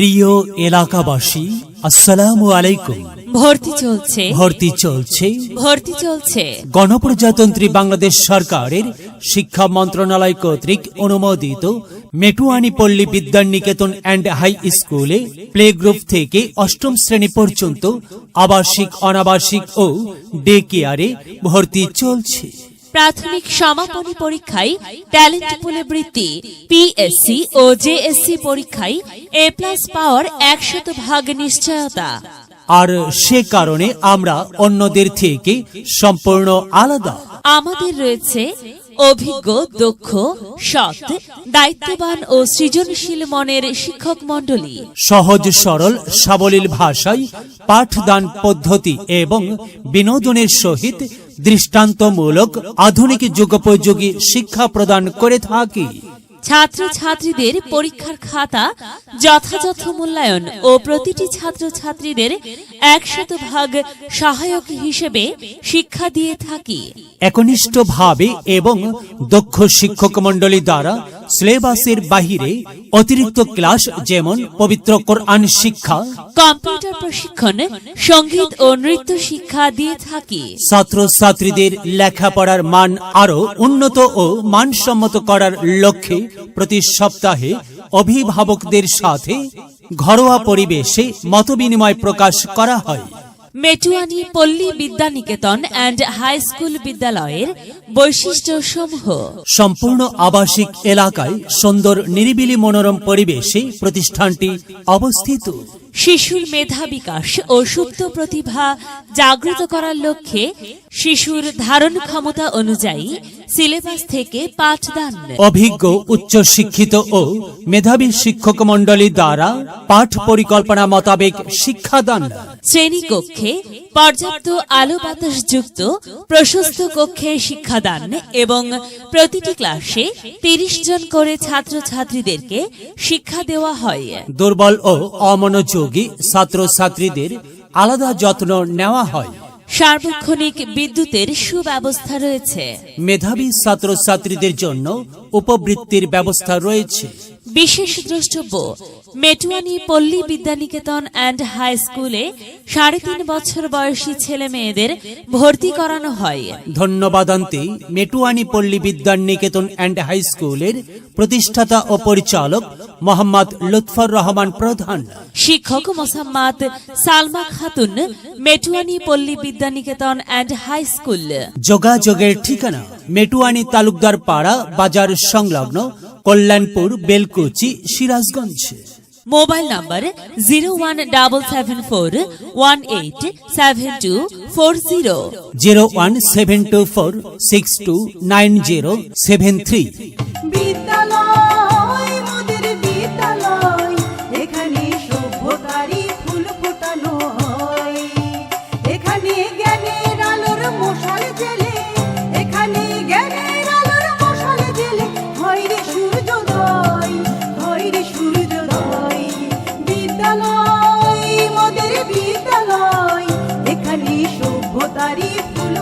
প্রিয় এলাকাবাসী আসসালামু আলাইকুম। ভর্তি চলছে। ভর্তি চলছে। ভর্তি চলছে। গণপ্রজাতন্ত্রী বাংলাদেশ সরকারের শিক্ষা মন্ত্রণালয় কর্তৃক অনুমোদিত মেটুয়ানি পল্লী বিদ্যানিকেতন অ্যান্ড হাই স্কুলে প্লে গ্রুপ থেকে অষ্টম শ্রেণি পর্যন্ত আবাসিক অনাবাসিক ও ডে কেয়ারে ভর্তি চলছে। প্রাথমিক সমাপনী পরীক্ষায় ট্যালেন্ট পুলে বৃত্তি পিএসসি ও জেএসসি পরীক্ষায় এ প্লাস পাওয়ার একশত ভাগ নিশ্চয়তা। আর সে কারণে আমরা অন্যদের থেকে সম্পূর্ণ আলাদা। আমাদের রয়েছে অভিজ্ঞ দক্ষ সৎ দায়িত্ববান ও সৃজনশীল মনের শিক্ষক মণ্ডলী। সহজ সরল সাবলীল ভাষায় পাঠদান পদ্ধতি এবং বিনোদনের সহিত দৃষ্টান্তমূলক আধুনিক যুগোপযোগী শিক্ষা প্রদান করে থাকি। ছাত্রছাত্রীদের পরীক্ষার খাতা, যথাযথ মূল্যায়ন ও প্রতিটি ছাত্র ছাত্রীদের একশত ভাগ সহায়ক হিসেবে শিক্ষা দিয়ে থাকি। একনিষ্ঠভাবে এবং দক্ষ শিক্ষক মণ্ডলী দ্বারা সিলেবাসের বাহিরে অতিরিক্ত ক্লাস যেমন পবিত্র কোরআন শিক্ষা কম্পিউটার প্রশিক্ষণ সংগীত ও নৃত্য শিক্ষা দিয়ে থাকি। ছাত্র ছাত্রীদের লেখাপড়ার মান আরও উন্নত ও মানসম্মত করার লক্ষ্যে প্রতি সপ্তাহে অভিভাবকদের সাথে ঘরোয়া পরিবেশে মতবিনিময় প্রকাশ করা হয়। মেটুয়ানি Palli Vidyaniketan and high school বিদ্যালয়ের বৈশিষ্ট্য সমূহ সম্পূর্ণ আবাসিক এলাকায় সুন্দর নিরিবিলি মনোরম পরিবেশে প্রতিষ্ঠানটি অবস্থিত। শিশুর মেধা বিকাশ ও সুপ্ত প্রতিভা জাগ্রত করার লক্ষ্যে শিশুর ধারণ ক্ষমতা অনুযায়ী সিলেবাস থেকে পাঠদান। অভিজ্ঞ উচ্চ শিক্ষিত ও মেধাবী শিক্ষক মণ্ডলী দ্বারা পাঠ পরিকল্পনা মোতাবেক শিক্ষাদান। শ্রেণীকক্ষে পর্যাপ্ত আলো বাতাস যুক্ত প্রশস্ত কক্ষে শিক্ষাদান এবং প্রতিটি ক্লাসে তিরিশ জন করে ছাত্র ছাত্রীদেরকে শিক্ষা দেওয়া হয়। দুর্বল ও অমনোযোগী ছাত্র ছাত্রীদের আলাদা যত্ন নেওয়া হয়। সার্বক্ষণিক বিদ্যুতের সুব্যবস্থা রয়েছে। মেধাবী ছাত্র ছাত্রীদের জন্য উপবৃত্তির ব্যবস্থা রয়েছে। বিশেষ দ্রষ্টব্য মেটুয়ানি পল্লী বিদ্যানিকেতন অ্যান্ড হাই স্কুলে সাড়ে তিন বছর বয়সী ছেলে মেয়েদের ভর্তি করানো হয়। ধন্যবাদান্তে মেটুয়ানি পল্লী বিদ্যার নিকেতন অ্যান্ড হাই স্কুলের প্রতিষ্ঠাতা ও পরিচালক মোহাম্মদ লুৎফর রহমান প্রধান। শিক্ষক Mosammat Salma Khatun মেটুয়ানি Palli Vidyaniketan and high school. যোগাযোগের ঠিকানা মেটুয়ানি তালুকদার পাড়া বাজার সংলগ্ন Kalyanpur Belkuchi Sirajganj. Mobile number zero one double seven four one eight seven two four zero. Zero one seven two four six two nine zero seven three. বিদ্যালয় এখানে সভ্যতারই ফুল